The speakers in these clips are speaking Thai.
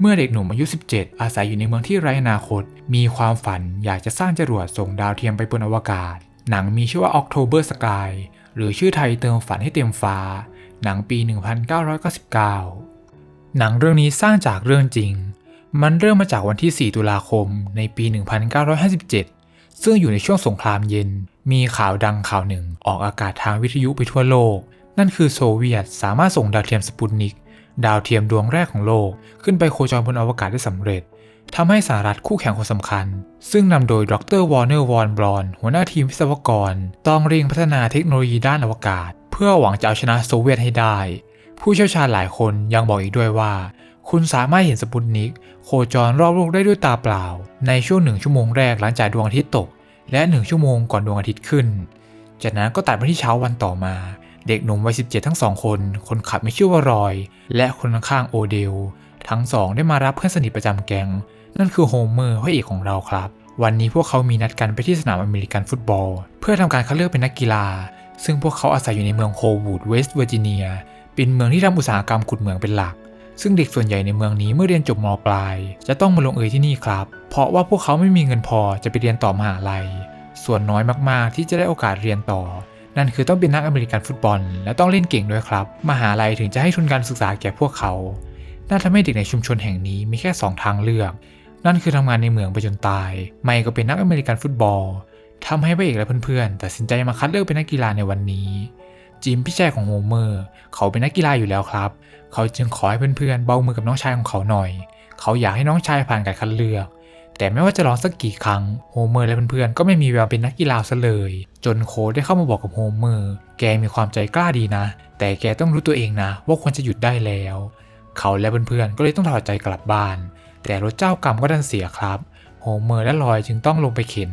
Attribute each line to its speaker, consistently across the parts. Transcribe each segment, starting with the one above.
Speaker 1: เมื่อเด็กหนุ่มอายุ 17 อาศัยอยู่ในเมืองที่ไร้อนาคต มีความฝันอยากจะสร้างจรวดส่งดาวเทียมไปบนอวกาศ หนังมีชื่อว่า October Sky หรือชื่อไทยเติมฝันให้เต็มฟ้า หนังปี 1999 หนังเรื่องนี้สร้างจากเรื่องจริง มันเริ่มมาจากวันที่ 4 ตุลาคมในปี 1957 ซึ่งอยู่ในช่วงสงครามเย็น มีข่าวดังข่าวหนึ่งออกอากาศทางวิทยุไปทั่วโลก นั่นคือโซเวียตสามารถส่งดาวเทียมสปุตนิก ดาวเทียมดวงแรกของโลก ขึ้นไปโคจรบนอวกาศได้สำเร็จทำให้สหรัฐคู่แข่งคนสำคัญ ซึ่งนำโดยดรวอร์เนอร์วอนบรอนหัวหน้าทีมวิศวกร ต้องเร่งพัฒนาเทคโนโลยีด้านอวกาศ เพื่อหวังจะเอาชนะโซเวียตให้ได้ ผู้เชี่ยวชาญหลายคนยังบอกอีกด้วยว่า คุณสามารถเห็นสปุตนิก โคจรรอบโลกได้ด้วยตาเปล่า ในช่วงหนึ่งชั่วโมงแรกหลังจากดวงอาทิตย์ตก และหนึ่งชั่วโมงก่อนดวงอาทิตย์ขึ้น จากนั้นก็ตัดมาที่เช้าวันต่อมา เด็กหนุ่มวัย 17 ทั้งสองคน คนขับไมีชื่อว่ารอย และคนข้างโอเดล ทั้งสองได้มารับเพื่อนสนิทประจำแก๊ง นั่นคือโฮเมอร์พระเอกของเราครับ วันนี้พวกเขามีนัดกันไปที่สนามอเมริกันฟุตบอล เพื่อทำการคัดเลือกเป็นนักกีฬา ซึ่งพวกเขาอาศัยอยู่ในเมืองโควูดเวสต์เวอร์จิเนีย เป็นเมืองที่ทำอุตสาหกรรมขุดเหมืองเป็นหลัก ซึ่งเด็กส่วนใหญ่ในเมืองนี้เมื่อเรียนจบมปลาย จะต้องมาลงเอยที่นี่ครับ เพราะว่าพวกเขาไม่มีเงินพอจะไปเรียนต่อมหาลัย ส่วนน้อยมากๆที่จะได้โอกาสเรียนต่อ นั่นคือต้องเป็นนักอเมริกันฟุตบอล และต้องเล่นเก่งด้วยครับ มหาลัยถึงจะให้ทุนการศึกษาแก่พวกเขา นั่นทำให้เด็กในชุมชนแห่งนี้มีแค่ 2 ทางเลือก นั่นคือทำงานในเมืองไปจนตาย ไม่ก็เป็นนักอเมริกันฟุตบอลทำให้พระเอกและเพื่อนๆตัดสินใจมาคัดเลือกเป็นนักกีฬาในวันนี้ จิมพี่ชายของโฮเมอร์ เขาเป็นนักกีฬาอยู่แล้วครับ เขาจึงขอให้เพื่อนๆเบามือกับน้องชายของเขาหน่อย เขาอยากให้น้องชายผ่านการคัดเลือก แต่ไม่ว่าจะลองสักกี่ครั้งโฮเมอร์และเพื่อนๆก็ไม่มีแววเป็นนักกีฬาซะเลย จนโค้ได้เข้ามาบอกกับโฮเมอร์แกมีความใจกล้าดีนะ แต่แกต้องรู้ตัวเองนะ ว่าควรจะหยุดได้แล้ว เขาและเพื่อนๆก็เลยต้องถอดใจกลับบ้าน แต่รถเจ้ากรรมก็ดันเสียครับโฮเมอร์และลอยจึงต้องลงไปเข็น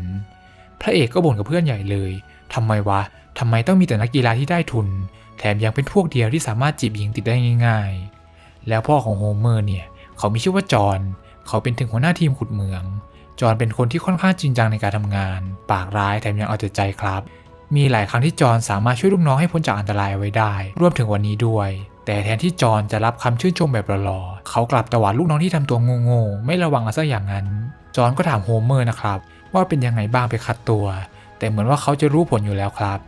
Speaker 1: พระเอกก็บ่นกับเพื่อนใหญ่เลยทำไมวะทำไมต้องมีแต่นักกีฬาที่ได้ทุน แถมยังเป็นพวกเดียวที่สามารถจีบหญิงติดได้ง่าย ๆ แล้วพ่อของโฮเมอร์เนี่ย เขามีชื่อว่าจอห์น เขาเป็นถึงหัวหน้าทีมขุดเหมือง จอห์นเป็นคนที่ค่อนข้างจริงจังในการทำงาน ปากร้ายแถมยังเอาแต่ใจครับ มีหลายครั้งที่จอห์นสามารถช่วยลูกน้องให้พ้นจากอันตรายเอาไว้ได้ รวมถึงวันนี้ด้วย แต่แทนที่จอห์นจะรับคำชื่นชมแบบหล่อๆเขากลับตวาดลูกน้องที่ทำตัวโง่ๆไม่ระวังอะไรสักอย่างนั้น จอห์นก็ถามโฮเมอร์นะครับ ว่าเป็นยังไงบ้างไปคัดตัว แต่เหมือนว่าเขาจะรู้ผลอยู่แล้วครับ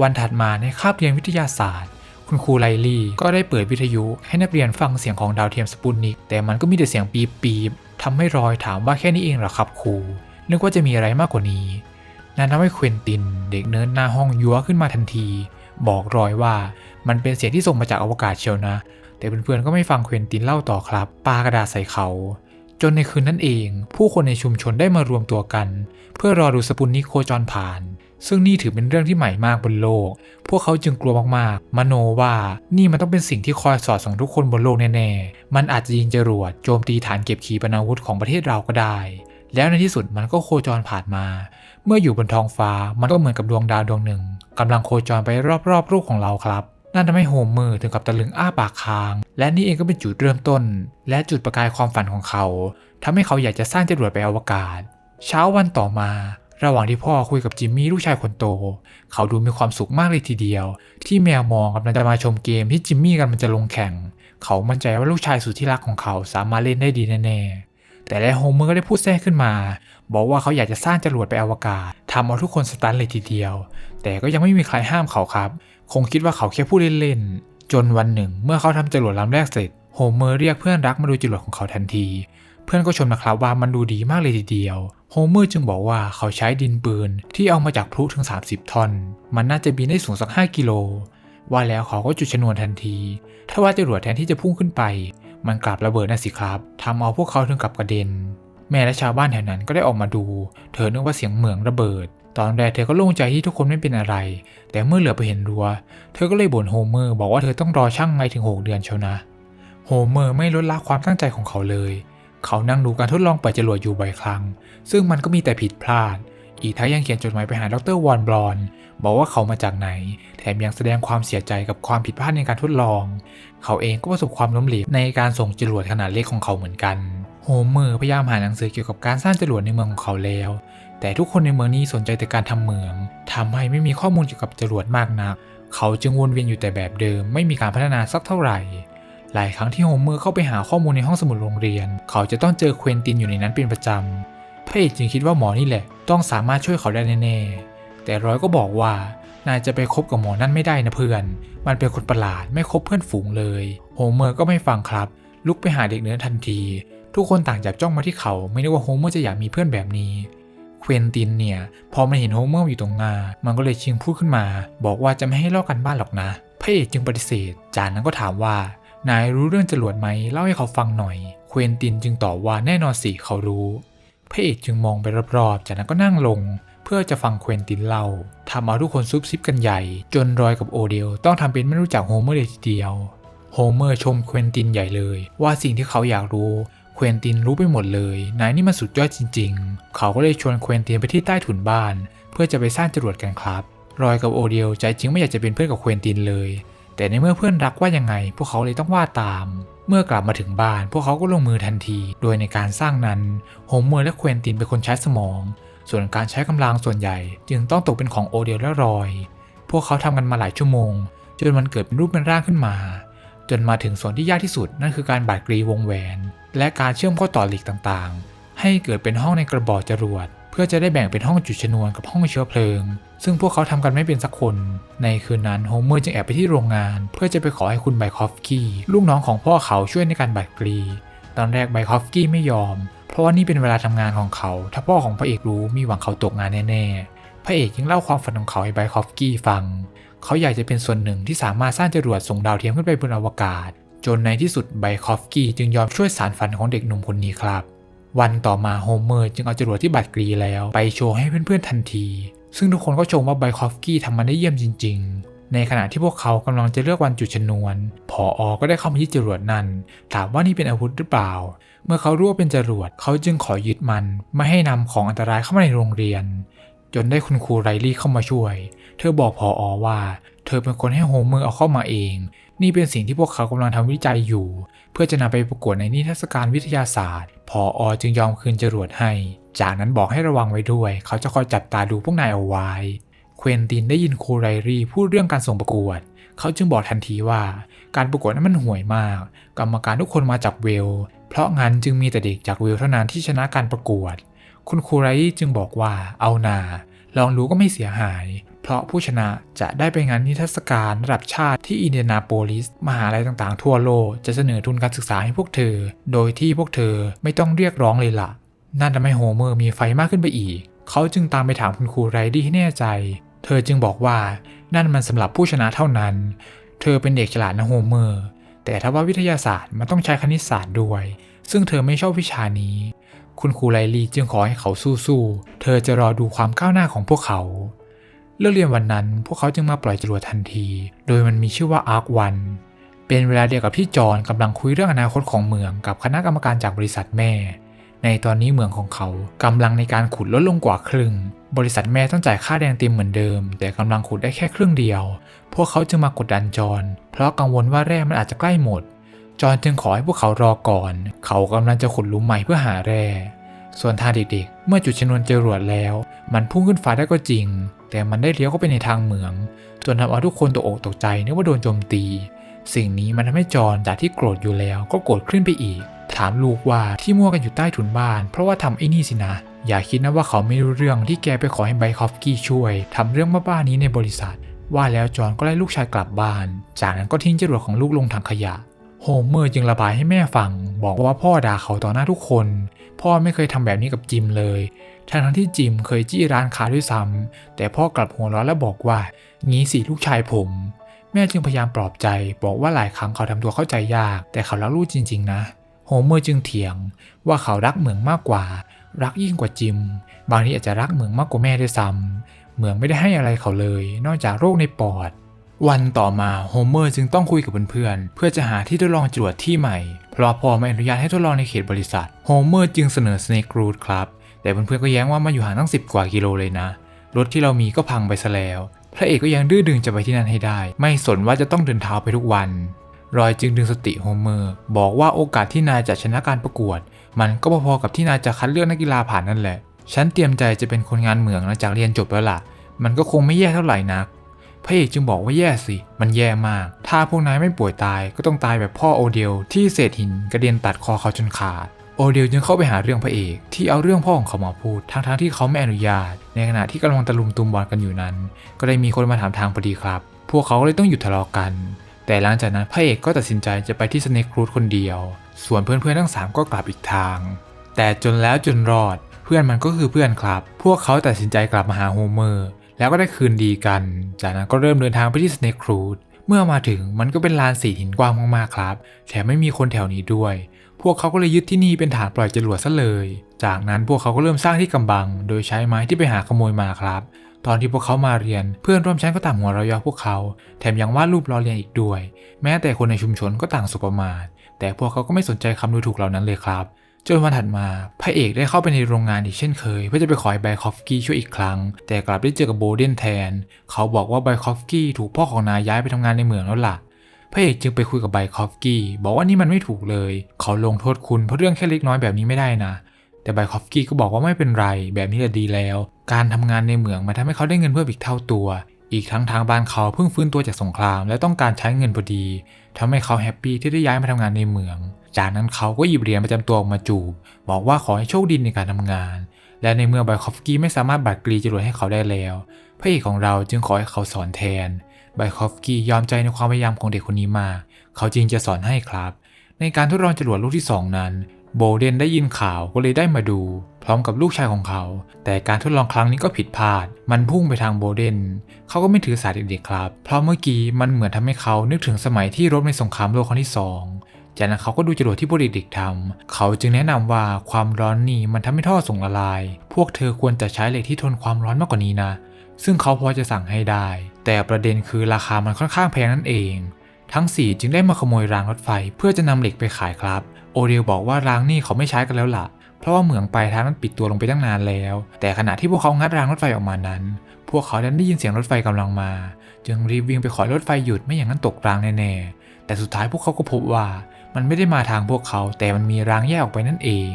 Speaker 1: วันถัดมาในคาบเรียนวิทยาศาสตร์ คุณครูไลลี่ก็ได้เปิดวิทยุให้นักเรียนฟังเสียงของดาวเทียมสปุตนิก แต่มันก็มีแต่เสียงปีบปีบๆทำให้รอยถามว่าแค่นี้เองเหรอครับครูนึกว่าจะมีอะไรมากกว่านี้นั่นทำให้เควินติน เด็กเนิร์ดหน้าห้องยัวขึ้นมาทันที บอกรอยว่ามันเป็นเสียงที่ส่งมาจากอวกาศเชียวนะ แต่เพื่อนๆก็ไม่ฟังเควินตินเล่าต่อครับปากระดาษใส่เขา จนในคืนนั้นเอง ผู้คนในชุมชนได้มารวมตัวกัน เพื่อรอดูสปุตนิโคจรผ่าน ซึ่งนี่ถือเป็นเรื่องที่ใหม่มากบนโลก พวกเขาจึงกลัวมากๆ มโนว่านี่มันต้องเป็นสิ่งที่คอยสอดส่องทุกคนบนโลกแน่ๆ มันอาจจะยิงจรวดโจมตีฐานเก็บขีปนาวุธของประเทศเราก็ได้ แล้วในที่สุดมันก็โคจรผ่านมา เมื่ออยู่บนท้องฟ้ามันก็เหมือนกับดวงดาวดวงหนึ่งกำลังโคจรไปรอบๆโลกของเราครับนั่นทำให้โฮมเมอร์ถึงกับตะลึงอ้าปากค้าง และนี่เองก็เป็นจุดเริ่มต้น และจุดประกายความฝันของเขาทำให้เขาอยากจะสร้างจรวดไปอวกาศ เช้าวันต่อมา ระหว่างที่พ่อคุยกับจิมมี่ลูกชายคนโต เขาดูมีความสุขมากเลยทีเดียว ที่แมวมองกำลังจะมาชมเกมที่จิมมี่กำลังจะลงแข่ง เขามั่นใจว่าลูกชายสุดที่รักของเขาสามารถเล่นได้ดีแน่ๆ แต่แล้วโฮเมอร์ก็ได้พูดแทรกขึ้นมา บอกว่าเขาอยากจะสร้างจรวดไปอวกาศทำเอาทุกคนสตันเลยทีเดียว แต่ก็ยังไม่มีใครห้ามเขาครับ คงคิดว่าเขาแค่พูดเล่นๆจนวันหนึ่ง เมื่อเขาทำจรวดลำแรกเสร็จโฮเมอร์เรียกเพื่อนรักมาดูจรวดของเขาทันที เพื่อนก็ชมนะครับว่ามันดูดีมากเลยทีเดียว โฮเมอร์จึงบอกว่าเขาใช้ดินปืนที่เอามาจากพลุถึง 30 ทอน มันน่าจะบินได้สูงสัก 5 กิโล ว่าแล้วเขาก็จุดชนวนทันที ถ้าว่าจรวดแทนที่จะพุ่งขึ้นไป มันกลับระเบิดน่ะสิครับทำเอาพวกเขาถึงกับกระเด็น แม่และชาวบ้านแถวนั้นก็ได้ออกมาดู เธอนึกว่าเสียงเหมืองระเบิด ตอนแรกเธอก็โล่งใจที่ทุกคนไม่เป็นอะไร แต่เมื่อเหลือไปเห็นรัว เธอก็เลยบ่นโฮเมอร์บอกว่าเธอต้องรอช่างไงถึง 6 เดือนเชียวนะ โฮเมอร์ไม่ลดละความตั้งใจของเขาเลย เขานั่งดูการทดลองเปิดจรวดอยู่บ่อยครั้ง ซึ่งมันก็มีแต่ผิดพลาด อีกทั้งยังเขียนจดหมายไปหาดรวอนบรอน บอกว่าเขามาจากไหน แถมยังแสดงความเสียใจกับความผิดพลาดในการทดลอง เขาเองก็ประสบความล้มเหลวในการส่งจรวดขนาดเล็กของเขาเหมือนกัน โฮเมอร์พยายามหาหนังสือเกี่ยวกับการสร้างจรวดในเมืองของเขาแล้ว แต่ทุกคนในเมืองนี้สนใจแต่การทำเหมืองทำให้ไม่มีข้อมูลเกี่ยวกับจรวดมากนัก เขาจึงวนเวียนอยู่แต่แบบเดิม ไม่มีการพัฒนาสักเท่าไหร่ หลายครั้งที่โฮเมอร์เข้าไปหาข้อมูลในห้องสมุดโรงเรียน เขาจะต้องเจอเควินตินอยู่ในนั้นเป็นประจำ พระเอกจึงคิดว่าหมอนี่แหละ ต้องสามารถช่วยเขาได้แน่ๆ แต่ร้อยก็บอกว่านายจะไปคบกับหมอนั่นไม่ได้นะเพื่อน มันเป็นคนประหลาดไม่คบเพื่อนฝูงเลย โฮเมอร์ก็ไม่ฟังครับ ลุกไปหาเด็กเนื้อทันที ทุกคนต่างจับจ้องมาที่เขา ไม่นึกว่าโฮเมอร์จะอยากมีเพื่อนแบบนี้ เควินตินเนี่ย พอมันเห็นโฮเมอร์อยู่ตรงหน้า มันก็เลยชิงพูดขึ้นมา บอกว่าจะไม่ให้ลอกกันบ้านหรอกนะ พระเอกจึงปฏิเสธ จากนั้นก็ถามว่า นายรู้เรื่องจรวดไหมเล่าให้เขาฟังหน่อย เควินตินจึงตอบว่าแน่นอนสิเขารู้พระเอกจึงมองไปรอบๆ จากนั้นก็นั่งลง เพื่อจะฟังเควินตินเล่าทำเอาทุกคนซุบซิบกันใหญ่ จนรอยกับโอเดลต้องทำเป็นไม่รู้จักโฮเมอร์เลยทีเดียว โฮเมอร์ชมเควินตินใหญ่เลย ว่าสิ่งที่เขาอยากรู้เควินตินรู้ไปหมดเลยนายนี่มันสุดยอดจริง ๆ เขาก็เลยชวนเควินตินไปที่ใต้ถุนบ้าน เพื่อจะไปสร้างจรวดกันครับ รอยกับโอเดลใจจริงไม่อยากจะเป็นเพื่อนกับเควินตินเลย แต่ในเมื่อเพื่อนรักว่ายังไง พวกเขาเลยต้องว่าตาม เมื่อกลับมาถึงบ้าน พวกเขาก็ลงมือทันที โดยในการสร้างนั้นโฮเมอร์และเควินตินเป็นคนใช้สมอง ส่วนการใช้กำลังส่วนใหญ่ จึงต้องตกเป็นของโอเดลและรอย พวกเขาทำกันมาหลายชั่วโมง จนมันเกิดเป็นรูปเป็นร่างขึ้นมา จนมาถึงส่วนที่ยากที่สุดนั่นคือการบาดกรีวงแหวน และการเชื่อมข้อต่อหล็กต่างๆ ให้เกิดเป็นห้องในกระบอกจรวด เพื่อจะได้แบ่งเป็นห้องจุดชนวนกับห้องเชื้อเพลิง ซึ่งพวกเขาทำกันไม่เป็นสักคน ในคืนนั้นโฮเมอร์จึงแอบไปที่โรงงาน เพื่อจะไปขอให้คุณไบคอฟกี้ลูกน้องของพ่อเขาช่วยในการบาดกรี ตอนแรกไบคอฟกี้ไม่ยอม เพราะว่านี่เป็นเวลาทำงานของเขา ถ้าพ่อของพระเอกรู้มีหวังเขาตกงานแน่ๆ พระเอกยังเล่าความฝันของเขาให้ไบคอฟกี้ฟัง เขาอยากจะเป็นส่วนหนึ่งที่สามารถสร้างจรวดส่งดาวเทียมขึ้นไปบนอวกาศ จนในที่สุดไบคอฟกี้จึงยอมช่วยสารฝันของเด็กหนุ่มคนนี้ครับ วันต่อมาโฮเมอร์จึงเอาจรวดที่บัดกรีแล้ว ไปโชว์ให้เพื่อนๆทันที ซึ่งทุกคนก็ชมว่าไบคอฟกี้ทำมันได้เยี่ยมจริง ๆ ในขณะที่พวกเขากำลังจะเลือกวันจุดชนวน ผออก็ได้เข้ามาที่จรวดนั้น ถามว่านี่เป็นอาวุธหรือเปล่า เมื่อเขารู้ว่าเป็นจรวด เขาจึงขอยึดมัน ไม่ให้นำของอันตรายเข้ามาในโรงเรียน จนได้คุณครูไรลี่เข้ามาช่วย เธอบอกผออว่า เธอเป็นคนให้โฮเมอร์เอาเข้ามาเอง นี่เป็นสิ่งที่พวกเขากำลังทำวิจัยอยู่ เพื่อจะนำไปประกวดในนิทรรศการวิทยาศาสตร์ผออจึงยอมคืนจรวดให้ จากนั้นบอกให้ระวังไว้ด้วย เขาจะคอยจับตาดูพวกนายเอาไว้ เควินตินได้ยินครูไรรี่พูดเรื่องการส่งประกวด เขาจึงบอกทันทีว่า การประกวดนั้นมันห่วยมาก กรรมการทุกคนมาจากเวล เพราะงั้นจึงมีแต่เด็กจากเวลเท่านั้นที่ชนะการประกวด คุณครูไรรี่จึงบอกว่าเอานา ลองรู้ก็ไม่เสียหาย เพราะผู้ชนะจะได้ไปงานนิทรรศการระดับชาติที่อินเดียนาโปลิส มหาลัยต่างๆ ทั่วโลกจะเสนอทุนการศึกษาให้พวกเธอ โดยที่พวกเธอไม่ต้องเรียกร้องเลยล่ะ นั่นทำให้โฮเมอร์มีไฟมากขึ้นไปอีก เขาจึงตามไปถามคุณครูไรดี้ให้แน่ใจ เธอจึงบอกว่านั่นมันสำหรับผู้ชนะเท่านั้น เธอเป็นเด็กฉลาดนะโฮเมอร์ แต่ถ้าว่าวิทยาศาสตร์มันต้องใช้คณิตศาสตร์ด้วย ซึ่งเธอไม่ชอบวิชานี้ คุณครูไลลี่จึงขอให้เขาสู้ๆ เธอจะรอดูความก้าวหน้าของพวกเขา เลิกเรียนวันนั้นพวกเขาจึงมาปล่อยจรวดทันที โดยมันมีชื่อว่าอาร์ควันเป็นเวลาเดียวกับที่จอนกำลังคุยเรื่องอนาคตของเมืองกับคณะกรรมการจากบริษัทแม่ ในตอนนี้เมืองของเขากำลังในการขุดลดลงกว่าครึ่ง บริษัทแม่ต้องจ่ายค่าแรงเต็มเหมือนเดิม แต่กำลังขุดได้แค่ครึ่งเดียว พวกเขาจึงมากดดันจอนเพราะกังวลว่าแร่มันอาจจะใกล้หมด จอห์นจึงขอให้พวกเขารอก่อน เขากำลังจะขุดหลุมใหม่เพื่อหาแร่ ส่วนทางเด็กๆ เมื่อจุดชนวนจรวดแล้ว มันพุ่งขึ้นฟ้าได้ก็จริง แต่มันได้เลี้ยวเข้าไปในทางเหมือง จนทำเอาทุกคนตกอกตกใจนึกว่าโดนโจมตี สิ่งนี้มันทำให้จอห์นจากที่โกรธอยู่แล้วก็โกรธขึ้นไปอีก ถามลูกว่าที่มั่วกันอยู่ใต้ถุนบ้าน เพราะว่าทำไอ้นี่สินะ อย่าคิดนะว่าเขาไม่รู้เรื่องที่แกไปขอให้ไบคอฟกี้ช่วยทำเรื่องบ้าๆนี้ในบริษัท ว่าแล้วจอห์นก็ไล่ลูกชายกลับบ้าน จากนั้นก็ทิ้งจรวดของลูกลงถังขยะ โฮเมอร์จึงระบายให้แม่ฟัง บอกว่าพ่อด่าเขาต่อหน้าทุกคน พ่อไม่เคยทำแบบนี้กับจิมเลยทั้งที่จิมเคยจี้ร้านค้าด้วยซ้ำแต่พ่อกลับหัวเราะและบอกว่า งี้สิลูกชายผม แม่จึงพยายามปลอบใจ บอกว่าหลายครั้งเขาทำตัวเข้าใจยาก แต่เขารักลูกจริง ๆ นะ โฮเมอร์จึงเถียง ว่าเขารักเหมืองมากกว่า รักยิ่งกว่าจิม บางทีอาจจะรักเหมืองมากกว่าแม่ด้วยซ้ำเหมืองไม่ได้ให้อะไรเขาเลย นอกจากโรคในปอด วันต่อมาโฮเมอร์จึงต้องคุยกับเพื่อนๆเพื่อจะหาที่ทดลองจรวดที่ใหม่ เพราะพอไม่อนุญาตให้ทดลองในเขตบริษัทโฮเมอร์จึงเสนอ Snake Route ครับ แต่เพื่อนๆก็แย้งว่ามันอยู่ห่างตั้ง10กว่ากิโลเลยนะ รถที่เรามีก็พังไปซะแล้ว พระเอกก็ยังดื้อดึงจะไปที่นั่นให้ได้ ไม่สนว่าจะต้องเดินเท้าไปทุกวัน รอยจึงดึงสติโฮเมอร์ บอกว่าโอกาสที่นายจะชนะการประกวด มันก็พอๆกับที่นายจะคัดเลือกนักกีฬาผ่านนั่นแหละ ฉันเตรียมใจจะเป็นคนงานเหมืองหลังจากเรียนจบแล้วล่ะ มันก็คงไม่แย่เท่าไหร่นัก พระเอกจึงบอกว่าแย่สิ มันแย่มาก ถ้าพวกนายไม่ป่วยตายก็ต้องตายแบบพ่อโอเดลที่เศษหินกระเด็นตัดคอเขาจนขาด โอเดลจึงเข้าไปหาเรื่องพระเอกที่เอาเรื่องพ่อของเขามาพูด ทั้งๆที่เขาไม่อนุญาต ในขณะที่กำลังตะลุมตุมบอลกันอยู่นั้น ก็ได้มีคนมาถามทางพอดีครับ พวกเขาเลยต้องหยุดทะเลาะกัน แต่หลังจากนั้นพระเอกก็ตัดสินใจจะไปที่สเนครูดคนเดียว ส่วนเพื่อนๆทั้งสามก็กลับอีกทาง แต่จนแล้วจนรอด เพื่อนมันก็คือเพื่อนครับ พวกเขาตัดสินใจกลับมาหาโฮเมอร์ แล้วก็ได้คืนดีกัน จากนั้นก็เริ่มเดินทางไปที่สเนครูดเมื่อมาถึงมันก็เป็นลานสีหินกว้างมากๆครับแถมไม่มีคนแถวนี้ด้วย พวกเขาก็เลยยึดที่นี่เป็นฐานปล่อยจรวดซะเลย จากนั้นพวกเขาก็เริ่มสร้างที่กำบัง โดยใช้ไม้ที่ไปหาขโมยมาครับ ตอนที่พวกเขามาเรียนเพื่อนร่วมชั้นก็ต่างหัวเราะยาะพวกเขา แถมยังวาดรูปล้อเลียนอีกด้วย แม้แต่คนในชุมชนก็ต่างสุประมาทแต่พวกเขาก็ไม่สนใจคำดูถูกเหล่านั้นเลยครับ จนวันถัดมาพระเอกได้เข้าไปในโรงงานอีกเช่นเคย เพื่อจะไปขอให้ไบคอฟกี้ช่วยอีกครั้ง แต่กลับได้เจอกับโบเดนแทน เขาบอกว่าไบคอฟกี้ถูกพ่อของนายย้ายไปทำงานในเมืองแล้วล่ะพระเอกจึงไปคุยกับไบคอฟกี้บอกว่านี่มันไม่ถูกเลย เขาลงโทษคุณเพราะเรื่องแค่เล็กน้อยแบบนี้ไม่ได้นะ แต่ไบคอฟกี้ก็บอกว่าไม่เป็นไร แบบนี้จะดีแล้ว การทำงานในเมืองมันทำให้เขาได้เงินเพิ่มอีกเท่าตัว อีกทั้งทางบ้านเขาเพิ่งฟื้นตัวจากสงคราม และต้องการใช้เงินพอดีทำให้เขาแฮปปี้ที่ได้ย้ายมาทำงานในเมือง จากนั้นเขาก็หยิบเหรียญประจำตัวออกมาจูบ บอกว่าขอให้โชคดีในการทำงาน และในเมื่อไบคอฟกี้ไม่สามารถบัตรกรีจรวดให้เขาได้แล้ว พระเอกของเราจึงขอให้เขาสอนแทนไบคอฟกี้ยอมใจในความพยายามของเด็กคนนี้มาก เขาจึงจะสอนให้ครับ ในการทดลองจรวดลูกที่ 2 นั้น โบเดนได้ยินข่าวก็เลยได้มาดู พร้อมกับลูกชายของเขา แต่การทดลองครั้งนี้ก็ผิดพลาด มันพุ่งไปทางโบเดน เขาก็ไม่ถือสาเด็กๆครับ เพราะเมื่อกี้มันเหมือนทำให้เขานึกถึงสมัยที่รบในสงครามโลกครั้งที่สอง จากนั้นเขาก็ดูจรวดที่พวกเด็กๆทำเขาจึงแนะนำว่าความร้อนนี่มันทำให้ท่อส่งละลาย พวกเธอควรจะใช้เหล็กที่ทนความร้อนมากกว่านี้นะ ซึ่งเขาพอจะสั่งให้ได้ แต่ประเด็นคือราคามันค่อนข้างแพงนั่นเอง ทั้ง 4 จึงได้มาขโมยรางรถไฟเพื่อจะนำเหล็กไปขายครับ โอเดลบอกว่ารางนี่เขาไม่ใช้กันแล้วล่ะ เพราะว่าเหมืองปลายทางนั้นปิดตัวลงไปตั้งนานแล้ว แต่ขณะที่พวกเขางัดรางรถไฟออกมานั้น พวกเขาดันได้ยินเสียงรถไฟกำลังมา จึงรีบวิ่งไปขอรถไฟหยุดไม่อย่างนั้นตกรางแน่ๆแต่สุดท้ายพวกเขาก็พบว่า มันไม่ได้มาทางพวกเขา แต่มันมีรางแยกออกไปนั่นเอง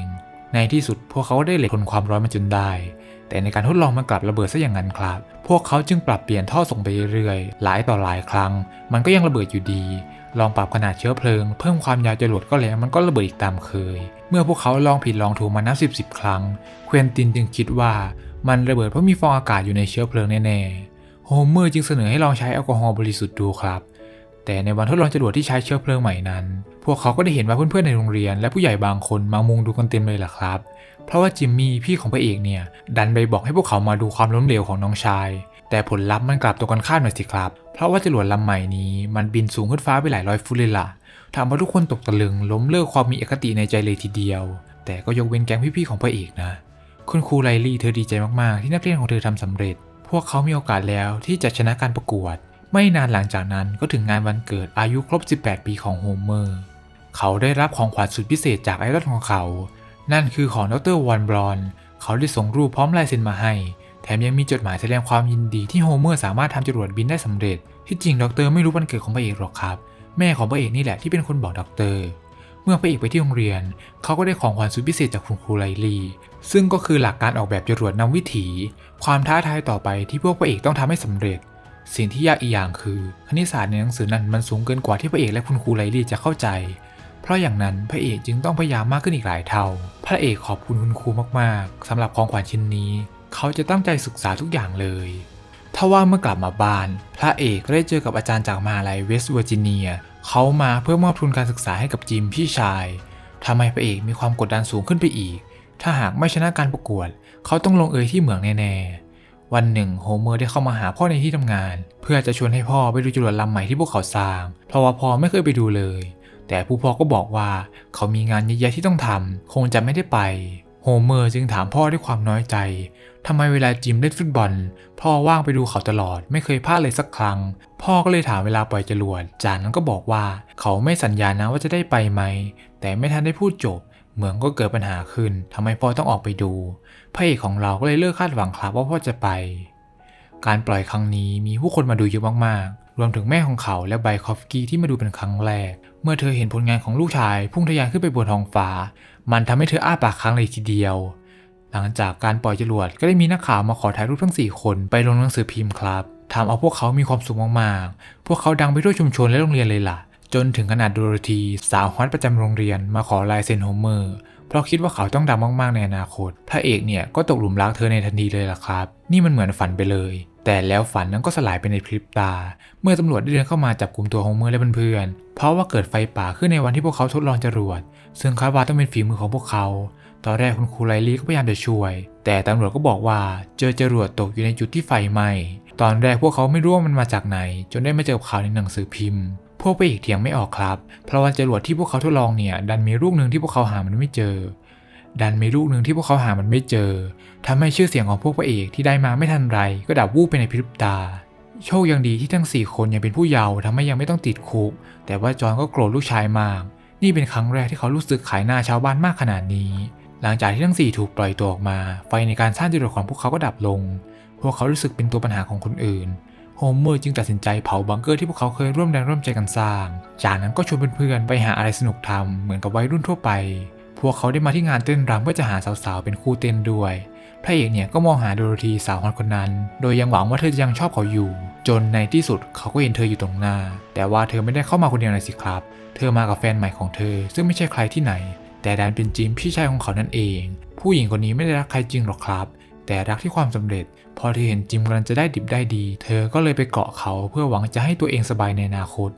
Speaker 1: ในที่สุดพวกเขาก็ได้เหล็กทนความร้อนมาจนได้ แต่ในการทดลองมันกลับระเบิดซะอย่างนั้นครับ พวกเขาจึงปรับเปลี่ยนท่อส่งไปเรื่อยๆ หลายต่อหลายครั้ง มันก็ยังระเบิดอยู่ดี ลองปรับขนาดเชื้อเพลิง เพิ่มความยาวจรวดก็แล้วมันก็ระเบิดอีกตามเคย เมื่อพวกเขาลองผิดลองถูกมานับสิบสิบครั้ง เควินตินจึงคิดว่ามันระเบิดเพราะมีฟองอากาศอยู่ในเชื้อเพลิงแน่ๆ โฮเมอร์จึงเสนอให้ลองใช้แอลกอฮอล์บริสุทธิ์ดูครับ แต่ในวันทดลองจรวดที่ใช้เชื้อเพลิงใหม่นั้น พวกเขาก็ได้เห็นว่าเพื่อนๆในโรงเรียน และผู้ใหญ่บางคนมามุงดูกันเต็มเลยล่ะครับ เพราะว่าจิมมี่พี่ของพระเอกเนี่ย ดันไปบอกให้พวกเขามาดูความล้มเหลวของน้องชาย แต่ผลลัพธ์มันกลับตรงกันข้ามหน่อยสิครับ เพราะว่าจรวดลำใหม่นี้มันบินสูงขึ้นฟ้าไปหลายร้อยฟุตเลยล่ะทำให้ทุกคนตกตะลึงล้มเลิกความมีอคติในใจเลยทีเดียว แต่ก็ยกเว้นแก๊งพี่ๆของพระเอกนะ คุณครูไลลี่เธอดีใจมากๆ ที่นักเรียนของเธอทำสำเร็จ พวกเขามีโอกาสแล้วที่จะชนะการประกวด ไม่นานหลังจากนั้นก็ถึงงานวันเกิดอายุครบ 18 ปีของโฮเมอร์ เขาได้รับของขวัญสุดพิเศษจากไอดอลของเขา นั่นคือของดรวอนบรอน เขาได้ส่งรูปพร้อมลายเซ็นมาให้ แถมยังมีจดหมายแสดงความยินดีที่โฮเมอร์สามารถทำจรวดบินได้สำเร็จ ที่จริงดรไม่รู้วันเกิดของพระเอกหรอกครับ แม่ของพระเอกนี่แหละที่เป็นคนบอกดร เมื่อพระเอกไปที่โรงเรียน เขาก็ได้ของขวัญสุดพิเศษจากคุณครูไลลี่ซึ่งก็คือหลักการออกแบบจรวดนำวิถี ความท้าทายต่อไปที่พวกพระเอกต้องทำให้สำเร็จ สิ่งที่ยากอีกอย่างคือ คณิตศาสตร์ในหนังสือนั้นมันสูงเกินกว่าที่พระเอกและคุณครูไลลี่จะเข้าใจ เพราะอย่างนั้นพระเอกจึงต้องพยายามมากขึ้นอีกหลายเท่า พระเอกขอบคุณคุณครูมากๆสำหรับของขวัญชิ้นนี้ เขาจะตั้งใจศึกษาทุกอย่างเลยทว่าเมื่อกลับมาบ้าน พระเอกก็ได้เจอกับอาจารย์จากมหาลัยเวสต์เวอร์จิเนีย เขามาเพื่อมอบทุนการศึกษาให้กับจิมพี่ชายทำให้พระเอกมีความกดดันสูงขึ้นไปอีก ถ้าหากไม่ชนะการประกวด เขาต้องลงเอยที่เหมืองแน่ๆ วันหนึ่งโฮเมอร์ได้เข้ามาหาพ่อในที่ทำงาน เพื่อจะชวนให้พ่อไปดูจรวดลำใหม่ที่พวกเขาสร้าง เพราะว่าพ่อไม่เคยไปดูเลย แต่ผู้พ่อก็บอกว่าเขามีงานเยอะๆที่ต้องทำคงจะไม่ได้ไปโฮเมอร์จึงถามพ่อด้วยความน้อยใจทำไมเวลาจิมเล่นฟุตบอล พ่อว่างไปดูเขาตลอดไม่เคยพลาดเลยสักครั้ง พ่อก็เลยถามเวลาปล่อยจรวดจากนั้นก็บอกว่าเขาไม่สัญญานะว่าจะได้ไปไหม แต่ไม่ทันได้พูดจบ เหมืองก็เกิดปัญหาขึ้นทำให้พ่อต้องออกไปดู พระเอกของเราก็เลยเลิกคาดหวังครับว่าพ่อจะไป การปล่อยครั้งนี้มีผู้คนมาดูเยอะมากๆ รวมถึงแม่ของเขาและไบคอฟกี้ที่มาดูเป็นครั้งแรก เมื่อเธอเห็นผลงานของลูกชาย พุ่งทะยานขึ้นไปบนท้องฟ้า มันทำให้เธออ้าปากค้างเลยทีเดียว หลังจากการปล่อยจรวดก็ได้มีนักข่าวมาขอถ่ายรูปทั้ง 4 คนไปลงหนังสือพิมพ์ครับทำเอาพวกเขามีความสุขมากๆ พวกเขาดังไปทั่วชุมชนและโรงเรียนเลยล่ะจนถึงขนาดโดโรธีสาวฮอตประจำโรงเรียนมาขอลายเซ็นโฮเมอร์ เพราะคิดว่าเขาต้องดังมากๆในอนาคต พระเอกเนี่ยก็ตกหลุมรักเธอในทันทีเลยล่ะครับ นี่มันเหมือนฝันไปเลย แต่แล้วฝันนั้นก็สลายไปในพริบตา เมื่อตำรวจได้เดินเข้ามาจับกลุ่มตัวโฮเมอร์และเพื่อนๆ เพราะว่าเกิดไฟป่าขึ้นในวันที่พวกเขาทดลองจรวด ซึ่งคาดว่าต้องเป็นฝีมือของพวกเขา ตอนแรกคุณครูไลลี่ก็พยายามจะช่วย แต่ตำรวจก็บอกว่าเจอจรวดตกอยู่ในจุดที่ไฟไหม้ ตอนแรกพวกเขาไม่รู้ว่ามันมาจากไหน จนได้มาเจอข่าวในหนังสือพิมพ์ พวกไปอีกเถียงไม่ออกครับ เพราะว่าจรวดที่พวกเขาทดลองเนี่ย ดันมีลูกหนึ่งที่พวกเขาหามันไม่เจอ ดันมีลูกหนึ่งที่พวกเขาหามันไม่เจอทำให้ชื่อเสียงของพวกพระเอกที่ได้มาไม่ทันไร ก็ดับวูบไปในพริบตา โชคยังดีที่ทั้ง 4 คนยังเป็นผู้เยาว์ทำให้ยังไม่ต้องติดคุก แต่ว่าจอนก็โกรธลูกชายมาก นี่เป็นครั้งแรกที่เขารู้สึกขายหน้าชาวบ้านมากขนาดนี้ หลังจากที่ทั้ง 4 ถูกปล่อยตัวออกมา ไฟในการสร้างจรวดของพวกเขาก็ดับลง พวกเขารู้สึกเป็นตัวปัญหาของคนอื่น โฮเมอร์จึงตัดสินใจเผาบังเกอร์ที่พวกเขาเคยร่วมแรงร่วมใจกันสร้าง จากนั้นก็ชวนเพื่อนๆไปหาอะไรสนุกทำเหมือนกับวัยรุ่นทั่วไป พวกเขาได้มาที่งานเต้นรำเพื่อจะหาสาวๆเป็นคู่เต้นด้วยพระเอกเนี่ยก็มองหาโดโรธีสาวฮอตคนนั้น โดยยังหวังว่าเธอจะยังชอบเขาอยู่ จนในที่สุดเขาก็เห็นเธออยู่ตรงหน้า แต่ว่าเธอไม่ได้เข้ามาคนเดียวนะสิครับ เธอมากับแฟนใหม่ของเธอ ซึ่งไม่ใช่ใครที่ไหน แต่ดันเป็นจิมพี่ชายของเขานั่นเอง ผู้หญิงคนนี้ไม่ได้รักใครจริงหรอกครับ แต่รักที่ความสำเร็จ พอเธอเห็นจิมกำลังจะได้ดิบได้ดี เธอก็เลยไปเกาะเขาเพื่อหวังจะให้ตัวเองสบายในอนาคต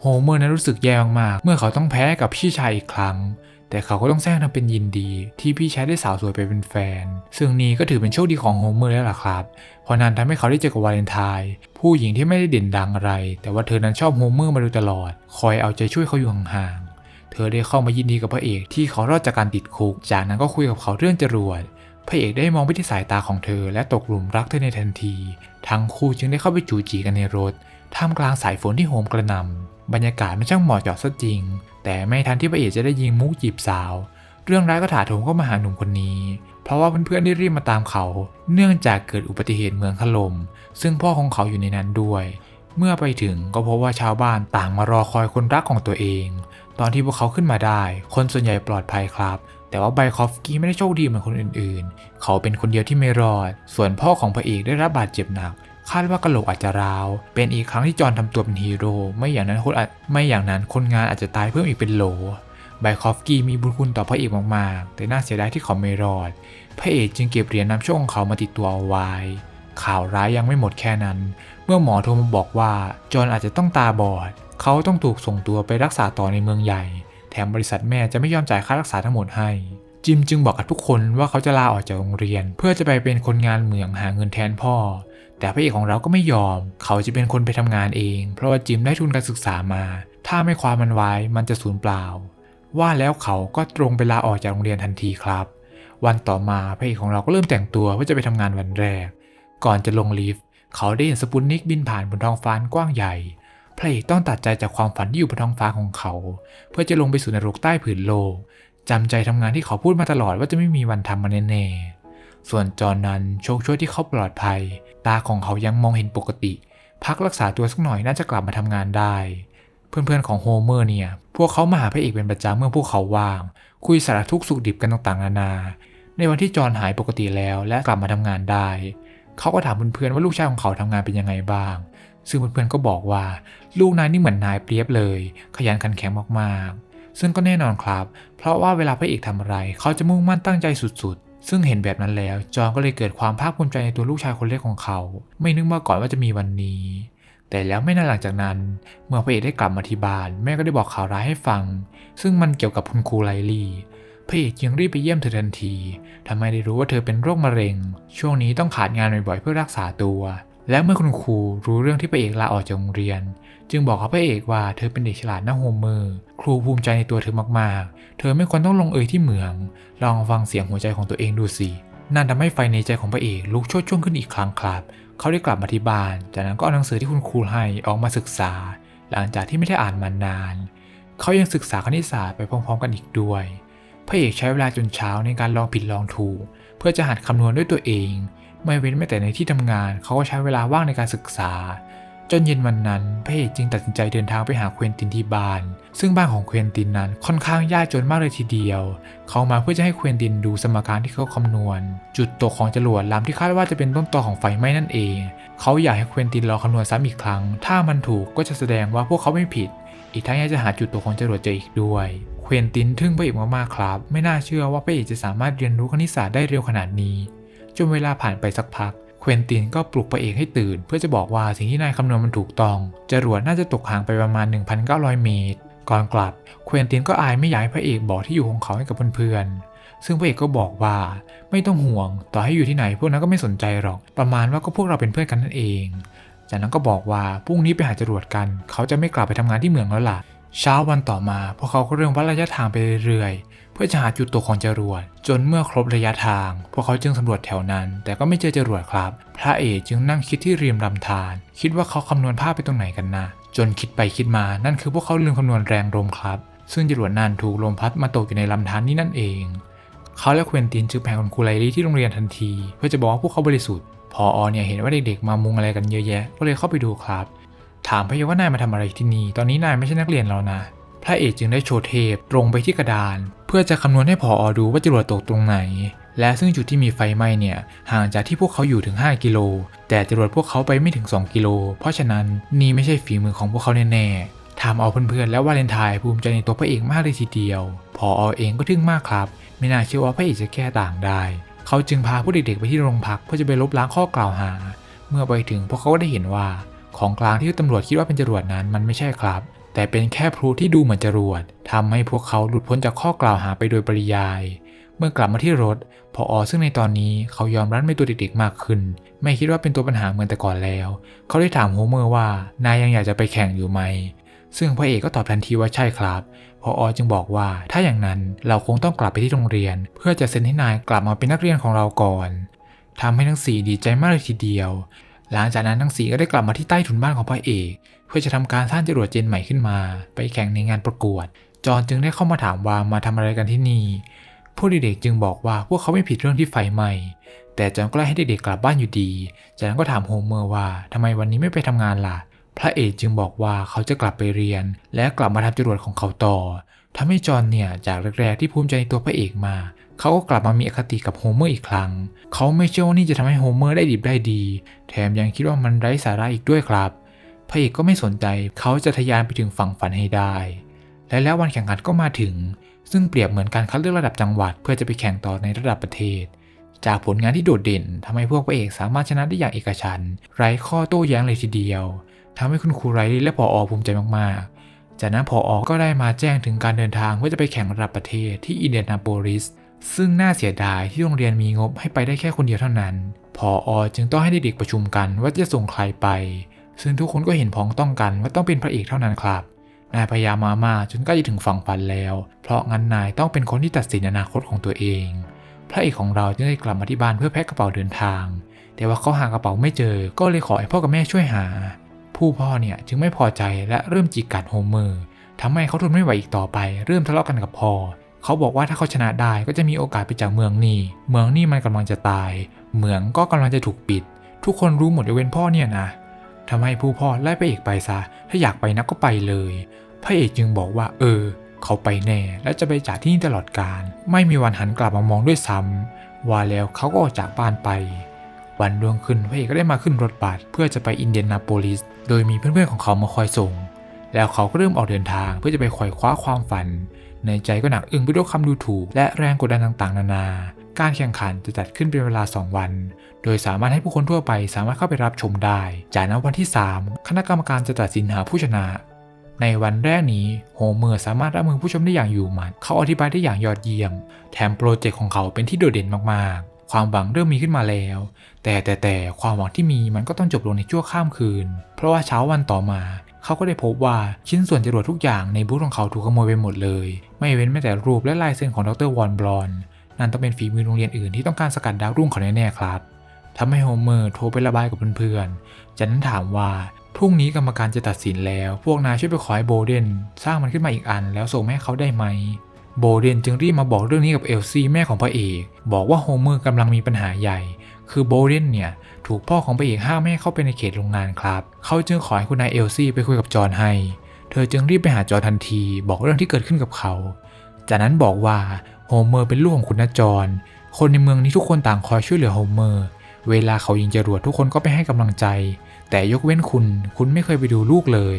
Speaker 1: โฮเมอร์นั้นรู้สึกแย่มากๆเมื่อเขาต้องแพ้กับพี่ชายอีกครั้ง แต่เขาก็ต้องแซงทำเป็นยินดี ที่พี่ชายได้สาวสวยไปเป็นแฟน ซึ่งนี่ก็ถือเป็นโชคดีของโฮเมอร์แล้วล่ะครับเพราะนั้นทำให้เขาได้เจอกับวาเลนไทน์ผู้หญิงที่ไม่ได้เด่นดังอะไร แต่ว่าเธอนั้นชอบโฮเมอร์มาโดยตลอด คอยเอาใจช่วยเขาอยู่ห่างๆเธอได้เข้ามายินดีกับพระเอกที่เขารอดจากการติดคุก จากนั้นก็คุยกับเขาเรื่องจรวด พระเอกได้มองไปที่สายตาของเธอและตกหลุมรักเธอในทันที ทั้งคู่จึงได้เข้าไปจูจีกันในรถ ท่ามกลางสายฝนที่โหมกระหน่ำบรรยากาศมันช่างเหมาะเจาะซะจริง แต่ไม่ทันที่พระเอกจะได้ยิงมุกจีบสาว เรื่องร้ายก็ถาโถมเข้ามาหาหนุ่มคนนี้ เพราะว่าเพื่อนๆได้รีบมาตามเขา เนื่องจากเกิดอุบัติเหตุเมืองถล่มซึ่งพ่อของเขาอยู่ในนั้นด้วย เมื่อไปถึงก็พบว่าชาวบ้านต่างมารอคอยคนรักของตัวเอง ตอนที่พวกเขาขึ้นมาได้ คนส่วนใหญ่ปลอดภัยครับ แต่ว่าไบคอฟกี้ไม่ได้โชคดีเหมือนคนอื่นๆ เขาเป็นคนเดียวที่ไม่รอด ส่วนพ่อของพระเอกได้รับบาดเจ็บหนัก คาดว่ากระโหลกอาจจะร้าว เป็นอีกครั้งที่จอห์นทำตัวเป็นฮีโร่ ไม่อย่างนั้นคนอาจไม่อย่างนั้นคนงานอาจจะตายเพิ่มอีกเป็นโหล ไบคอฟกี้มีบุญคุณต่อพระเอกมากๆ แต่น่าเสียดายที่เขาไม่รอด พระเอกจึงเก็บเหรียญนำโชคของเขามาติดตัวเอาไว้ข่าวร้ายยังไม่หมดแค่นั้น เมื่อหมอโทรมาบอกว่าจอห์นอาจจะต้องตาบอด เขาต้องถูกส่งตัวไปรักษาต่อในเมืองใหญ่ แถมบริษัทแม่จะไม่ยอมจ่ายค่ารักษาทั้งหมดให้ จิมจึงบอกกับทุกคนว่าเขาจะลาออกจากโรงเรียน เพื่อจะไปเป็นคนงานเหมืองหาเงินแทนพ่อ แต่พระเอกของเราก็ไม่ยอม เขาจะเป็นคนไปทำงานเอง เพราะว่าจิมได้ทุนการศึกษามา ถ้าไม่คว้ามันไว้มันจะสูญเปล่า ว่าแล้วเขาก็ตรงไปลาออกจากโรงเรียนทันทีครับ วันต่อมาพระเอกของเราก็เริ่มแต่งตัวเพื่อจะไปทำงานวันแรก ก่อนจะลงลิฟต์เขาได้เห็นสปุตนิกบินผ่านบนท้องฟ้ากว้างใหญ่ พระเอกต้องตัดใจจากความฝันที่อยู่บนท้องฟ้าของเขา เพื่อจะลงไปสู่นรกใต้ผืนโลกจำใจทำงานที่เขาพูดมาตลอดว่าจะไม่มีวันทำมันแน่ๆส่วนจอนนั้นโชคช่วยที่เขาปลอดภัย ตาของเขายังมองเห็นปกติ พักรักษาตัวสักหน่อยน่าจะกลับมาทำงานได้ เพื่อนๆของโฮเมอร์เนี่ย พวกเขามาหาพระเอกเป็นประจำเมื่อพวกเขาว่าง คุยสารทุกข์สุขดิบกันต่างๆนานา ในวันที่จอนหายปกติแล้วและกลับมาทำงานได้ เขาก็ถามเพื่อนๆว่าลูกชายของเขาทำงานเป็นยังไงบ้าง ซึ่งเพื่อนๆก็บอกว่า ลูกนายนี่เหมือนนายเปรียบเลย ขยันขันแข็งมากๆ ซึ่งก็แน่นอนครับ เพราะว่าเวลาพระเอกทำอะไร เขาจะมุ่งมั่นตั้งใจสุดๆ ซึ่งเห็นแบบนั้นแล้ว จอห์นก็เลยเกิดความภาคภูมิใจในตัวลูกชายคนเล็กของเขา ไม่นึกมาก่อนว่าจะมีวันนี้ แต่แล้วไม่นานหลังจากนั้น เมื่อพระเอกได้กลับมาที่บ้าน แม่ก็ได้บอกข่าวร้ายให้ฟัง ซึ่งมันเกี่ยวกับคุณครูไลลี่พระเอกจึงรีบไปเยี่ยมเธอทันทีทำไมได้รู้ว่าเธอเป็นโรคมะเร็ง ช่วงนี้ต้องขาดงานบ่อยๆเพื่อรักษาตัว และเมื่อคุณครูรู้เรื่องที่พระเอกลาออกจากโรงเรียน จึงบอกกับพระเอกว่าเธอเป็นเด็กฉลาดหน้าโฮเมอร์ ครูภูมิใจในตัวเธอมากๆ เธอไม่ควรต้องลงเอยที่เหมือง ลองฟังเสียงหัวใจของตัวเองดูสิ นั่นทำให้ไฟในใจของพระเอกลุกโชดช่วงขึ้นอีกครั้งครับ เขาได้กลับมาที่บ้าน จากนั้นก็เอาหนังสือที่คุณครูให้ออกมาศึกษา หลังจากที่ไม่ได้อ่านมานาน เขายังศึกษาคณิตศาสตร์ไปพร้อมๆ กันอีกด้วย พระเอกใช้เวลาจนเช้าในการลองผิดลองถูก เพื่อจะหัดคำนวณด้วยตัวเอง ไม่เว้นแม้แต่ในที่ทำงานเขาก็ใช้เวลาว่างในการศึกษา จนเย็นวันนั้นพระเอกจึงตัดสินใจเดินทางไปหาเควินตินที่บ้าน ซึ่งบ้านของเควินตินนั้นค่อนข้างยากจนมากเลยทีเดียว เขามาเพื่อจะให้เควินตินดูสมการที่เขาคำนวณ จุดตกของจรวดลำที่คาดว่าจะเป็นต้นตอของไฟไหม้นั่นเอง เขาอยากให้เควินตินลองคำนวณซ้ำอีกครั้ง ถ้ามันถูกก็จะแสดงว่าพวกเขาไม่ผิด อีกทั้งยังจะหาจุดตกของจรวดเจออีกด้วยเควินตินทึ่งพระเอกมากๆครับ ไม่น่าเชื่อว่าพระเอกจะสามารถเรียนรู้คณิตศาสตร์ได้เร็วขนาดนี้ นเวลาผ่านไปสักพัก เควินตินก็ปลุกพระเอกให้ตื่น เพื่อจะบอกว่าสิ่งที่นายคำนวณมันถูกต้อง จรวดน่าจะตกห่างไปประมาณ 1,900 เมตร ก่อนกลับ เควินตินก็อายไม่อยากให้พระเอกบอกที่อยู่ของเขาให้กับเพื่อนๆ ซึ่งพระเอกก็บอกว่าไม่ต้องห่วง ต่อให้อยู่ที่ไหนพวกนั้นก็ไม่สนใจหรอก ประมาณว่าก็พวกเราเป็นเพื่อนกันนั่นเอง จากนั้นก็บอกว่าพรุ่งนี้ไปหาจรวดกัน เขาจะไม่กลับไปทำงานที่เมืองแล้วล่ะ เช้าวันต่อมาพวกเขาก็เริ่มวัดระยะทางไปเรื่อยๆ พื่อจะหาจุดตกของจรวด จนเมื่อครบระยะทาง พวกเขาจึงสำรวจแถวนั้น แต่ก็ไม่เจอจรวดครับ พระเอกจึงนั่งคิดที่ริมลำธารคิดว่าเขาคำนวณภาพไปตรงไหนกันนะจนคิดไปคิดมานั่นคือพวกเขาลืมคำนวณแรงลมครับ ซึ่งจรวดนั้นถูกลมพัดมาตกอยู่ในลำธารนี้นั่นเอง เขาและเควินตินจึงแผงคุณครูไลลี่ที่โรงเรียนทันที เพื่อจะบอกว่าพวกเขาบริสุทธิ์พออเนี่ยเห็นว่าเด็กๆมามุงอะไรกันเยอะแยะ ก็เลยเข้าไปดูครับ ถามพระเอกว่านายมาทำอะไรที่นี่ ตอนนี้นายไม่ใช่นักเรียนแล้วนะ พระเอกจึงได้โชว์เทปตรงไปที่กระดาน เพื่อจะคำนวณให้พออดูว่าจรวดตกตรงไหน และซึ่งจุดที่มีไฟไหม้เนี่ยห่างจากที่พวกเขาอยู่ถึง 5 กิโล แต่จรวดพวกเขาไปไม่ถึง 2 กิโล เพราะฉะนั้นนี่ไม่ใช่ฝีมือของพวกเขาแน่ๆทำเอาเพื่อนๆและวาเลนไทน์ภูมิใจในตัวพระเอกมากเลยทีเดียว พออเองก็ทึ่งมากครับ ไม่น่าเชื่อว่าพระเอกจะแก้ต่างได้ เขาจึงพาผู้เด็กๆไปที่โรงพักเพื่อจะไปลบล้างข้อกล่าวหา เมื่อไปถึงพวกเขาก็ได้เห็นว่าของกลางที่ตำรวจคิดว่าเป็นจรวดนั้นมันไม่ใช่ครับ แต่เป็นแค่พลุที่ดูเหมือนจรวดทำให้พวกเขาหลุดพ้นจากข้อกล่าวหาไปโดยปริยาย เมื่อกลับมาที่รถพออซึ่งในตอนนี้เขายอมรับในตัวเด็กๆมากขึ้น ไม่คิดว่าเป็นตัวปัญหาเหมือนแต่ก่อนแล้ว เขาได้ถามโฮเมอร์ว่านายยังอยากจะไปแข่งอยู่ไหม ซึ่งพระเอกก็ตอบทันทีว่าใช่ครับพออจึงบอกว่าถ้าอย่างนั้นเราคงต้องกลับไปที่โรงเรียน เพื่อจะเซ็นให้นายกลับมาเป็นนักเรียนของเราก่อนทำให้ทั้งสี่ดีใจมากเลยทีเดียว หลังจากนั้นทั้งสี่ก็ได้กลับมาที่ใต้ถุนบ้านของพระเอก เพื่อจะทำการสร้างจรวดเจนใหม่ขึ้นมา ไปแข่งในงานประกวด จอนจึงได้เข้ามาถามว่ามาทำอะไรกันที่นี่ผู้เด็กๆจึงบอกว่าพวกเขาไม่ผิดเรื่องที่ไฟไหม้แต่จอนก็ไล่ให้เด็กๆกลับบ้านอยู่ดี จากนั้นก็ถามโฮเมอร์ว่าทำไมวันนี้ไม่ไปทำงานล่ะ พระเอกจึงบอกว่าเขาจะกลับไปเรียน และกลับมาทำจรวดของเขาต่อทำให้จอนเนี่ยจากแรกๆที่ภูมิใจในตัวพระเอกมาเขาก็กลับมามีอคติกับโฮเมอร์อีกครั้ง เขาไม่เชื่อว่านี่จะทำให้โฮเมอร์ได้ดีได้ดี แถมยังคิดว่ามันไร้สาระอีกด้วยครับ พระเอกก็ไม่สนใจเขาจะทะยานไปถึงฝั่งฝันให้ได้ และแล้ววันแข่งขันก็มาถึง ซึ่งเปรียบเหมือนการคัดเลือกระดับจังหวัด เพื่อจะไปแข่งต่อในระดับประเทศ จากผลงานที่โดดเด่นทำให้พวกพระเอกสามารถชนะได้อย่างเอกฉันไร้ข้อโต้แย้งเลยทีเดียวทำให้คุณครูไรลี่และพออภูมิใจมากๆ จากนั้นพออก็ได้มาแจ้งถึงการเดินทางเพื่อจะไปแข่งระดับประเทศที่อินเดียนาโปลิสซึ่งน่าเสียดายที่โรงเรียนมีงบให้ไปได้แค่คนเดียวเท่านั้น พออจึงต้องให้เด็กๆประชุมกันว่าจะส่งใครไป ซึ่งทุกคนก็เห็นพ้องต้องกันว่าต้องเป็นพระเอกเท่านั้นครับ นายพยายามมามาจนใกล้จะถึงฝั่งฝันแล้ว เพราะงั้นนายต้องเป็นคนที่ตัดสินอนาคตของตัวเอง พระเอกของเราจึงได้กลับมาที่บ้านเพื่อแพ็คกระเป๋าเดินทาง แต่ว่าเขาหากระเป๋าไม่เจอ ก็เลยขอให้พ่อกับแม่ช่วยหา ผู้พ่อเนี่ยจึงไม่พอใจและเริ่มจิกกัดโฮเมอร์ทำให้เขาทนไม่ไหวอีกต่อไป เริ่มทะเลาะกันกับพ่อเขาบอกว่าถ้าเขาชนะได้ก็จะมีโอกาสไปจากเมืองนี่เมืองนี่มันกำลังจะตาย เมืองก็กำลังจะถูกปิด ทุกคนรู้หมดยกเว้นพ่อเนี่ยนะ ทำให้ผู้พ่อไล่พระเอกไปซะ ถ้าอยากไปนักก็ไปเลย พระเอกจึงบอกว่า เออ เขาไปแน่ และจะไปจากที่นี่ตลอดกาล ไม่มีวันหันกลับมามองด้วยซ้ำ ว่าแล้วเขาก็ออกจากบ้านไป วันรุ่งขึ้นพระเอกก็ได้มาขึ้นรถบัสเพื่อจะไปอินเดียนาโปลิส โดยมีเพื่อนๆของเขามาคอยส่ง แล้วเขาก็เริ่มออกเดินทางเพื่อจะไปคอยคว้าความฝัน ในใจก็หนักอึ้งไปด้วยคำดูถูก และแรงกดดันต่างๆ นานา การแข่งขันจะจัดขึ้นเป็นเวลา 2 วัน โดยสามารถให้ผู้คนทั่วไปสามารถเข้าไปรับชมได้ จากนั้นวันที่ 3 คณะกรรมการจะตัดสินหาผู้ชนะ ในวันแรกนี้โฮเมอร์สามารถรับมือผู้ชมได้อย่างอยู่หมัด เขาอธิบายได้อย่างยอดเยี่ยม แถมโปรเจกต์ของเขาเป็นที่โดดเด่นมากๆ ความหวังเริ่มมีขึ้นมาแล้ว แต่แต่แต่ความหวังที่มีมันก็ต้องจบลงในชั่วข้ามคืน เพราะว่าเช้าวันต่อมาเขาก็ได้พบว่าชิ้นส่วนจรวดทุกอย่างในบูธของเขาถูกขโมยไปหมดเลย ไม่เว้นแม้แต่รูปและลายเซ็นของดรวอนบลอน นั่นต้องเป็นฝีมือโรงเรียนอื่นที่ต้องการสกัดดาวรุ่งเขาแน่ๆครับ ทำให้โฮเมอร์โทรไประบายกับเพื่อนๆ จากนั้นถามว่าพรุ่งนี้กรรมการจะตัดสินแล้ว พวกนายช่วยไปขอให้โบเดน สร้างมันขึ้นมาอีกอันแล้วส่งให้เขาได้ไหม โบเดนจึงรีบมาบอกเรื่องนี้กับเอลซี่แม่ของพระเอก บอกว่าโฮเมอร์กำลังมีปัญหาใหญ่ คือโบเดนเนี่ยถูกพ่อของพระเอกห้ามไม่ให้เข้าไปในเขตโรงงานครับ เขาจึงขอให้คุณนายเอลซี่ไปคุยกับจอห์นให้ เธอจึงรีบไปหาจอห์นทันที บอกเรื่องที่เกิดขึ้นกับเขา จากนั้นบอกว่าโฮเมอร์เป็นลูกของคุณนจอห์นคนในเมืองนี้ทุกคนต่างคอยช่วยเหลือโฮเมอร์ เวลาเขายิงจรวดทุกคนก็ไปให้กำลังใจ แต่ยกเว้นคุณ คุณไม่เคยไปดูลูกเลย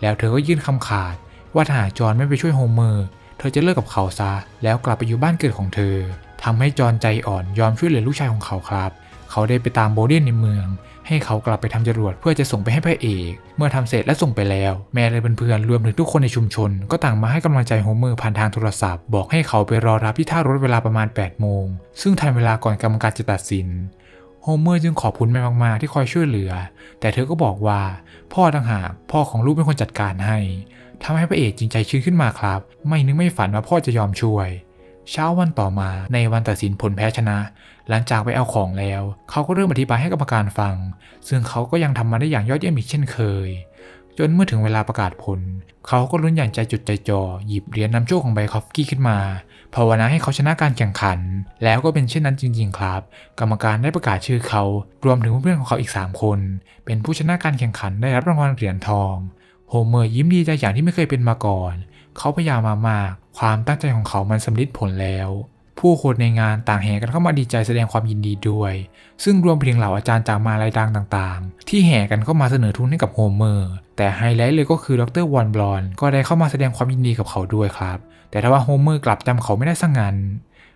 Speaker 1: แล้วเธอก็ยื่นคำขาด ว่าถ้าจอห์นไม่ไปช่วยโฮเมอร์ เธอจะเลิกกับเขาซะ แล้วกลับไปอยู่บ้านเกิดของเธอทำให้จอห์นใจอ่อนยอมช่วยเหลือลูกชายของเขาครับ เขาได้ไปตามโบเดนในเมือง ให้เขากลับไปทำจรวดเพื่อจะส่งไปให้พระเอก เมื่อทำเสร็จและส่งไปแล้ว แม่และเพื่อนๆรวมถึงทุกคนในชุมชน ก็ต่างมาให้กำลังใจโฮเมอร์ผ่านทางโทรศัพท์ บอกให้เขาไปรอรับที่ท่ารถเวลาประมาณ8โมงซึ่งทันเวลาก่อนกรรมการจะตัดสิน โฮเมอร์จึงขอบคุณแม่มากๆที่คอยช่วยเหลือ แต่เธอก็บอกว่า พ่อต่างหากพ่อของลูกเป็นคนจัดการให้ทำให้พระเอกจริงใจชื้นขึ้นมาครับ ไม่นึกไม่ฝันว่าพ่อจะยอมช่วย เช้าวันต่อมาในวันตัดสินผลแพ้ชนะ หลังจากไปเอาของแล้ว เขาก็เริ่มอธิบายให้กรรมการฟัง ซึ่งเขาก็ยังทำมาได้อย่างยอดเยี่ยมอีกเช่นเคย จนเมื่อถึงเวลาประกาศผล เขาก็ลุ้นอย่างใจจดใจจ่อหยิบเหรียญนำโชคของไบคอฟกี้ขึ้นมา ภาวนาให้เขาชนะการแข่งขัน แล้วก็เป็นเช่นนั้นจริง ๆ ครับ กรรมการได้ประกาศชื่อเขา รวมถึงเพื่อนของเขาอีก 3 คน เป็นผู้ชนะการแข่งขันได้รับรางวัลเหรียญทอง โฮเมอร์ยิ้มดีใจอย่างที่ไม่เคยเป็นมาก่อน เขาพยายามมามากความตั้งใจของเขามันสำลิดผลแล้วผู้คนในงานต่างแห่กันเข้ามาดีใจแสดงความยินดีด้วย ซึ่งรวมไปถึงเหล่าอาจารย์จากมาลายดังต่างๆ ที่แห่กันเข้ามาเสนอทุนให้กับโฮเมอร์ แต่ไฮไลท์เลยก็คือดรวอนบลอน ก็ได้เข้ามาแสดงความยินดีกับเขาด้วยครับ แต่ถ้าว่าโฮเมอร์กลับจำเขาไม่ได้สังงัน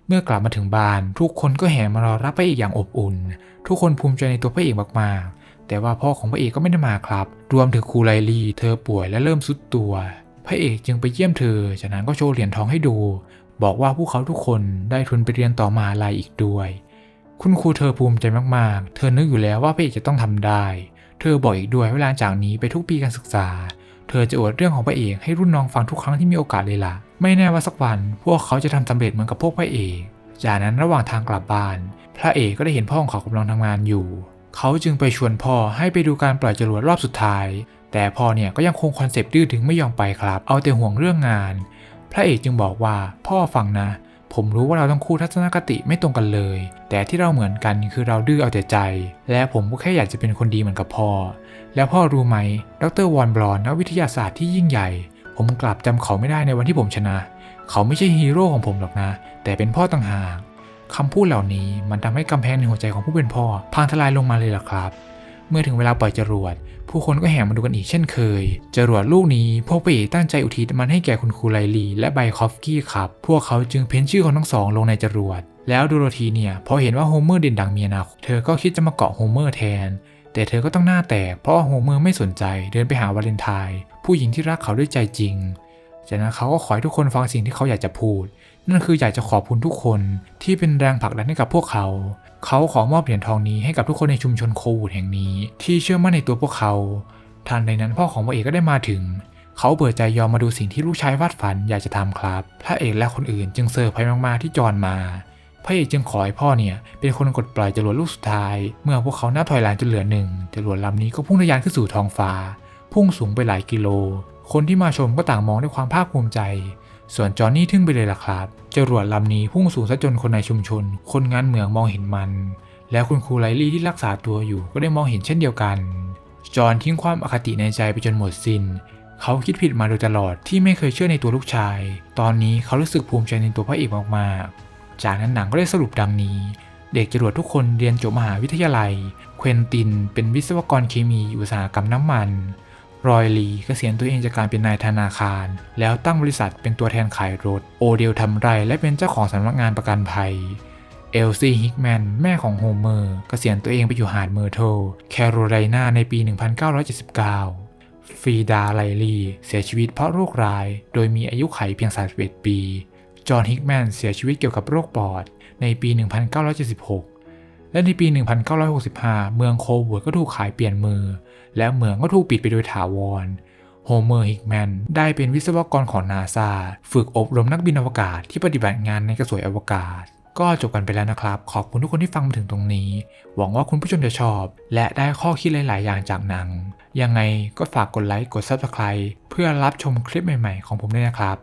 Speaker 1: เมื่อกลับมาถึงบ้าน ทุกคนก็แห่มารอรับพระเอกอย่างอบอุ่น ทุกคนภูมิใจในตัวพระเอกมากๆ แต่ว่าพ่อของพระเอกก็ไม่ได้มาครับ รวมถึงครูไลลีเธอป่วยและเริ่มสุดตัว พระเอกจึงไปเยี่ยมเธอ จากนั้นก็โชว์เหรียญทองให้ดู บอกว่าพวกเขาทุกคนได้ทุนไปเรียนต่อมาลายอีกด้วย คุณครูเธอภูมิใจมากๆ เธอนึกอยู่แล้วว่าพระเอกจะต้องทำได้ เธอบอกอีกด้วยเวลาจากนี้ไปทุกปีการศึกษา เธอจะอวดเรื่องของพระเอกให้รุ่นน้องฟังทุกครั้งที่มีโอกาสเลยล่ะ ไม่แน่ว่าสักวันพวกเขาจะทำสำเร็จเหมือนกับพวกพระเอกจากนั้นระหว่างทางกลับบ้าน พระเอกก็ได้เห็นพ่อของเขากำลังทำงานอยู่ เขาจึงไปชวนพ่อให้ไปดูการปล่อยจรวดรอบสุดท้าย แต่พ่อเนี่ยก็ยังคงคอนเซปต์ดื้อถึงไม่ยอมไปครับ เอาแต่ห่วงเรื่องงาน พระเอกจึงบอกว่าพ่อฟังนะ ผมรู้ว่าเราต้องคู่ทัศนคติไม่ตรงกันเลย แต่ที่เราเหมือนกันคือเราดื้อเอาแต่ใจ และผมก็แค่อยากจะเป็นคนดีเหมือนกับพ่อ แล้วพ่อรู้ไหม ดรวอนบลอนนักวิทยาศาสตร์ที่ยิ่งใหญ่ ผมกลับจำเขาไม่ได้ในวันที่ผมชนะ เขาไม่ใช่ฮีโร่ของผมหรอกนะ แต่เป็นพ่อต่างหากคำพูดเหล่านี้มันทำให้กำแพงในหัวใจของผู้เป็นพ่อ พังทลายลงมาเลยล่ะครับ เมื่อถึงเวลาปล่อยจรวด ผู้คนก็แห่มาดูกันอีกเช่นเคย จรวดลูกนี้พวกพระเอกตั้งใจอุทิศมันให้แก่คุณครูไลลีและไบคอฟกี้ครับ พวกเขาจึงเพ้นชื่อของทั้งสองลงในจรวด แล้วดูโรธีเนี่ยพอเห็นว่าโฮเมอร์เด่นดังมีอนาคตเธอก็คิดจะมาเกาะโฮเมอร์แทน แต่เธอก็ต้องหน้าแตกเพราะโฮเมอร์ไม่สนใจเดินไปหาวาเลนไทน์ผู้หญิงที่รักเขาด้วยใจจริง จากนั้นเขาก็ขอให้ทุกคนฟังสิ่งที่เขาอยากจะพูด นั่นคืออยากจะขอบคุณทุกคนที่เป็นแรงผลักดันให้กับพวกเขา เขาขอมอบเหรียญทองนี้ให้กับทุกคนในชุมชนโควูดแห่งนี้ ที่เชื่อมั่นในตัวพวกเขาทันใดนั้นพ่อของพระเอกก็ได้มาถึง เขาเปิดใจยอมมาดูสิ่งที่ลูกชายวาดฝันอยากจะทำครับ พระเอกและคนอื่นจึงเซอร์ไพรส์มากๆที่จอนมา พระเอกจึงขอให้พ่อเนี่ยเป็นคนกดปล่อยจรวดลูกสุดท้าย เมื่อพวกเขานับถอยหลังจนเหลือหนึ่งจรวดลำนี้ก็พุ่งทะยานขึ้นสู่ท้องฟ้า พุ่งสูงไปหลายกิโล คนที่มาชมก็ต่างมองด้วยความภาคภูมิใจ ส่วนจอห์นนี่ทึ่งไปเลยล่ะครับจรวดลำนี้พุ่งสูงซะจนคนในชุมชน คนงานเหมืองมองเห็นมัน แล้วคุณครูไลลี่ที่รักษาตัวอยู่ก็ได้มองเห็นเช่นเดียวกัน จอห์นทิ้งความอคติในใจไปจนหมดสิน้นเขาคิดผิดมาโดยตลอดที่ไม่เคยเชื่อในตัวลูกชาย ตอนนี้เขารู้สึกภูมิใจในตัวพระเอกมากๆ จากนั้นหนังก็ได้สรุปดังนี้ เด็กจรวดทุกคนเรียนจบมหาวิทยาลัย เควินตินเป็นวิศวกรเคมีอุตสาหกรรมน้ำมัน รอยลีเกษียณตัวเองจากการเป็นนายธนาคาร แล้วตั้งบริษัทเป็นตัวแทนขายรถ โอเดลทำไรและเป็นเจ้าของสำนักงานประกันภัยเอลซี่ฮิกแมนแม่ของโฮเมอร์เกษียณตัวเองไปอยู่หาดเมอร์โทแคโรไลนาในปี 1979ฟรีดาไลลีเสียชีวิตเพราะโรคร้าย โดยมีอายุไขเพียง 31 ปี จอห์นฮิกแมนเสียชีวิตเกี่ยวกับโรคปอด ในปี 1976 และในปี 1965 เมืองโควูดก็ถูกขายเปลี่ยนมือ และเมืองก็ถูกปิดไปโดยถาวรโฮเมอร์ฮิกแมนได้เป็นวิศวกรของนาซาฝึกอบรมนักบินอวกาศที่ปฏิบัติงานในกระสวยอวกาศ ก็จบกันไปแล้วนะครับ ขอบคุณทุกคนที่ฟังมาถึงตรงนี้ หวังว่าคุณผู้ชมจะชอบ และได้ข้อคิดหลาย ๆ อย่างจากหนัง ยังไงก็ฝากกดไลค์กด Subscribe เพื่อรับชมคลิปใหม่ ๆ ของผมด้วยนะครับ